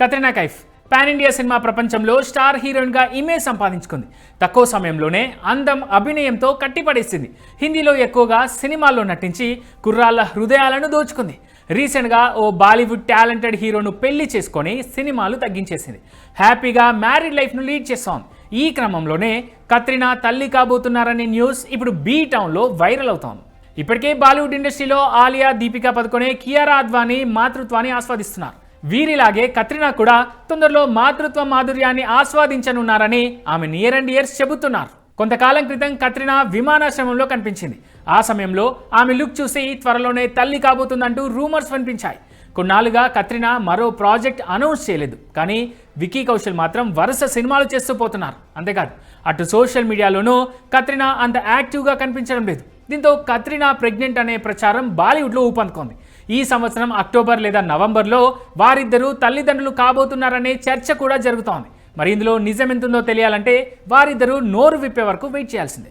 Katrina Kaif. Pan India cinema ప్రపంచంలో star హీరోయిన్గా image సంపాదించుకుంది. తక్కువ సమయంలోనే అందం అభినయంతో కట్టిపడేసింది. హిందీలో ఎక్కువగా సినిమాల్లో నటించి కుర్రాళ్ళ హృదయాలను దోచుకుంది. రీసెంట్గా ఓ బాలీవుడ్ టాలెంటెడ్ హీరోను పెళ్ళి చేసుకొని సినిమాలు తగ్గించేసింది. హ్యాపీగా మ్యారీడ్ లైఫ్ను లీడ్ చేస్తోంది. ఈ క్రమంలోనే కత్రినా తల్లి కాబోతున్నారనే న్యూస్ ఇప్పుడు బీ టౌన్లో వైరల్ అవుతోంది. ఇప్పటికే బాలీవుడ్ ఇండస్ట్రీలో ఆలియా దీపికా పదుకొనే కియారా అద్వానీ మాతృత్వాన్ని ఆస్వాదిస్తున్నారు. వీరిలాగే కత్రినా కూడా తొందరలో మాతృత్వ మాధుర్యాన్ని ఆస్వాదించనున్నారని ఆమె నియర్ అండ్ ఇయర్స్ చెబుతున్నారు. కొంతకాలం క్రితం కత్రినా విమానాశ్రమంలో కనిపించింది. ఆ సమయంలో ఆమె లుక్ చూసి త్వరలోనే తల్లి కాబోతుందంటూ రూమర్స్ వినిపించాయి. కొన్నాళ్ళుగా కత్రినా మరో ప్రాజెక్ట్ అనౌన్స్ చేయలేదు. కానీ వికీ కౌశల్ మాత్రం వరుస సినిమాలు చేస్తూ పోతున్నారు. అంతేకాదు అటు సోషల్ మీడియాలోనూ కత్రినా అంత యాక్టివ్గా కనిపించడం లేదు. దీంతో కత్రినా ప్రెగ్నెంట్ అనే ప్రచారం బాలీవుడ్లో ఊపందుకుంది. ఈ సంవత్సరం అక్టోబర్ లేదా నవంబర్లో వారిద్దరూ తల్లిదండ్రులు కాబోతున్నారనే చర్చ కూడా జరుగుతోంది. మరి ఇందులో నిజమెంతుందో తెలియాలంటే వారిద్దరూ నోరు విప్పే వరకు వెయిట్ చేయాల్సిందే.